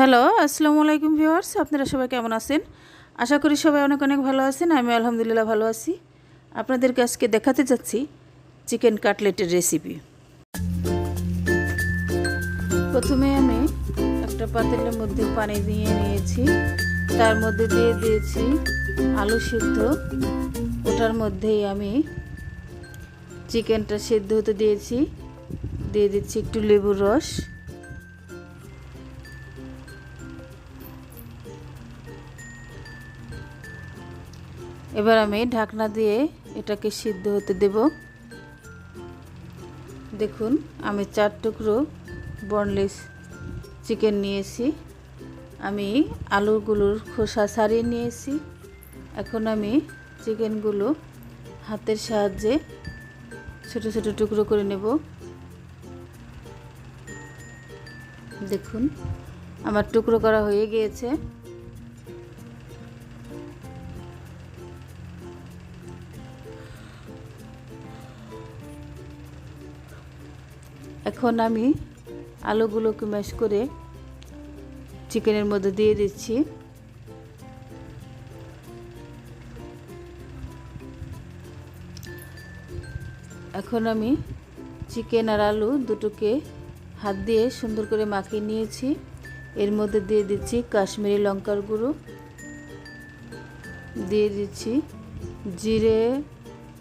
Hello, আসসালামু আলাইকুম viewers, আপনারা সবাই কেমন আছেন? আশা করি সবাই অনেক অনেক ভালো আছেন, আমি আলহামদুলিল্লাহ ভালো আছি। আপনাদেরকে আজকে দেখাতে যাচ্ছি চিকেন কাটলেটের রেসিপি প্রথমে আমি একটা পাতিলের মধ্যে পানি দিয়ে নিয়েছি, তার মধ্যে দিয়ে দিয়েছি আলু সিদ্ধ। ওটার মধ্যেই আমি চিকেনটা সিদ্ধ হতে দিয়েছি, দিয়ে দিচ্ছি একটু লেবুর রস। এবার আমি ঢাকনা দিয়ে এটাকে সিদ্ধ হতে দেব। দেখুন, আমি চার টুকরো বনলেস চিকেন নিয়েছি। আমি আলুগুলোর খোসা ছাড়িয়ে নিয়েছি। এখন আমি চিকেনগুলো হাতের সাহায্যে ছোট ছোট টুকরো করে নেব। দেখুন, আমার টুকরো করা হয়ে গিয়েছে। এখন আমি আলুগুলোকে ম্যাশ করে চিকেনের মধ্যে দিয়ে দিচ্ছি। এখন আমি চিকেন আর আলু দুটোকে হাত দিয়ে সুন্দর করে মাখিয়ে নিয়েছি। এর মধ্যে দিয়ে দিচ্ছি কাশ্মীরি লঙ্কার গুঁড়ো। দিয়ে দিচ্ছি জিরে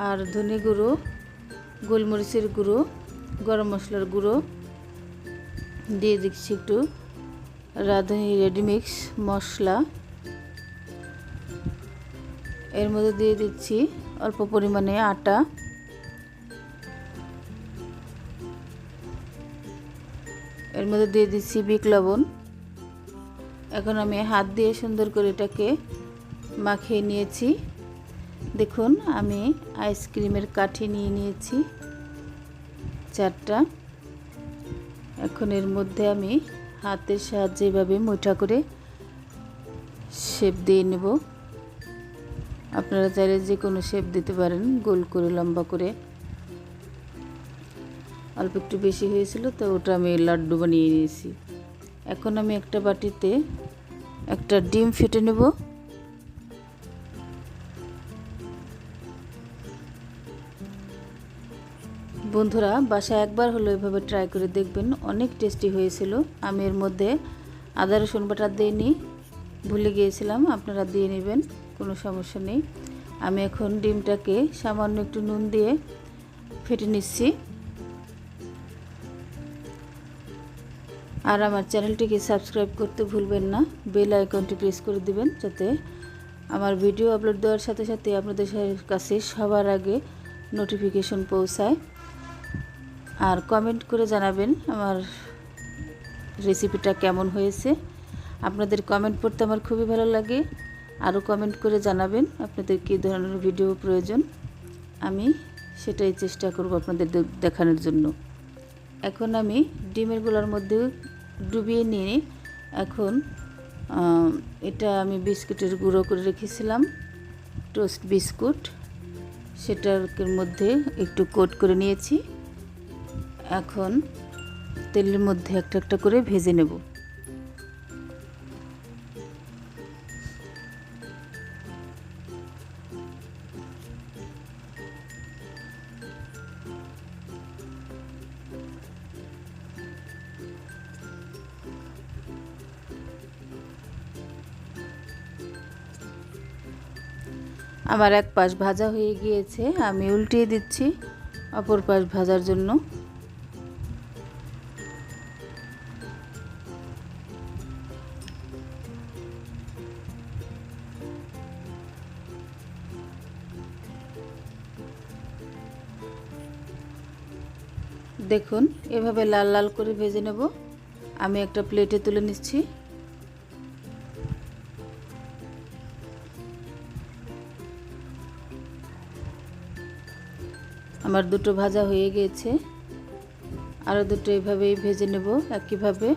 আর ধনে গুঁড়ো, গোলমরিচের গুঁড়ো। গরম মশলার গুঁড়ো। দিয়ে দিচ্ছি একটু রাঁধুনি রেডিমিক্স মশলা। এর মধ্যে দিয়ে দিচ্ছি অল্প পরিমাণে আটা। এর মধ্যে দিয়ে দিচ্ছি বিক লবণ। এখন আমি হাত দিয়ে সুন্দর করে এটাকে মাখিয়ে নিয়েছি। দেখুন, আমি আইসক্রিমের কাঠি নিয়ে নিয়েছি। চারটা। এখন এর মধ্যে আমি হাতের সাহায্যে এভাবে মুঠা করে শেপ দিয়ে নেব। আপনারা চাইলে যে কোনো শেপ দিতে পারেন, গোল করে, লম্বা করে। অল্প একটু বেশি হয়েছিল তো ওটা আমি লাড্ডু বানিয়ে নিয়েছি। এখন আমি একটা বাটিতে একটা ডিম ফেটে নেব। বন্ধুরা, বাসায় একবার হলো এভাবে ট্রাই করে দেখবেন। অনেক টেস্টি হয়েছিল। আমি এর মধ্যে আদা, রসুন বাটা দিইনি ভুলে গিয়েছিলাম, আপনারা দিয়ে নেবেন, কোনো সমস্যা নেই। আমি এখন ডিমটাকে সামান্য একটু নুন দিয়ে ফেটে নিচ্ছি। আর আমার চ্যানেলটিকে সাবস্ক্রাইব করতে ভুলবেন না। বেল আইকনটি প্রেস করে দিবেন, যাতে আমার ভিডিও আপলোড দেওয়ার সাথে সাথে আপনাদের কাছে সবার আগে নোটিফিকেশন পৌঁছায়। আর কমেন্ট করে জানাবেন আমার রেসিপিটা কেমন হয়েছে। আপনাদের কমেন্ট পড়তে আমার খুবই ভালো লাগে। আরও কমেন্ট করে জানাবেন আপনাদের কী ধরনের ভিডিও প্রয়োজন। আমি সেটাই চেষ্টা করব আপনাদের দেখানোর জন্য। এখন আমি ডিমের গোলার মধ্যে ডুবিয়ে নিয়ে এখন এটা আমি বিস্কুটের গুঁড়ো করে রেখেছিলাম টোস্ট বিস্কুট। সেটার মধ্যে একটু কোট করে নিয়েছি। এখন তেলের মধ্যে একটা একটা করে ভেজে নেব। আমার এক পাশ ভাজা হয়ে গিয়েছে, আমি উল্টিয়ে দিচ্ছি অপর পাশ ভাজার জন্য। দেখুন, এভাবে লাল লাল করে ভেজে নেব। আমি একটা প্লেটে তুলে নিচ্ছি। আমার দুটো ভাজা হয়ে গিয়েছে আরও দুটো এভাবেই ভেজে নেব, একইভাবে।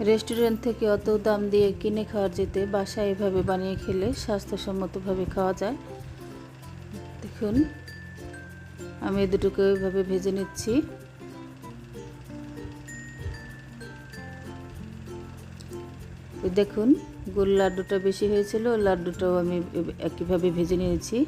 রেস্টুরেন্ট থেকে অত দাম দিয়ে কিনে খাওয়ার যেতে বাসায় এভাবে বানিয়ে খেলে স্বাস্থ্যসম্মতভাবে খাওয়া যায়। দেখুন, আমি দুটোকে ওইভাবে ভেজে নিচ্ছি। দেখুন গোল লাড্ডুটা বেশি হয়েছিল, লাড্ডুটাও আমি একইভাবে ভেজে নিয়েছি।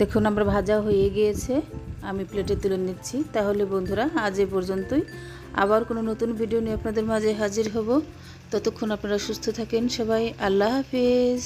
দেখুন, আমার ভাজা হয়ে গিয়েছে। আমি প্লেটে তুলে নিচ্ছি। তাহলে বন্ধুরা, আজ এ পর্যন্তই। আবার কোনো নতুন ভিডিও নিয়ে আপনাদের মাঝে হাজির হব। ততক্ষণ আপনারা সুস্থ থাকেন সবাই। আল্লাহ হাফিজ।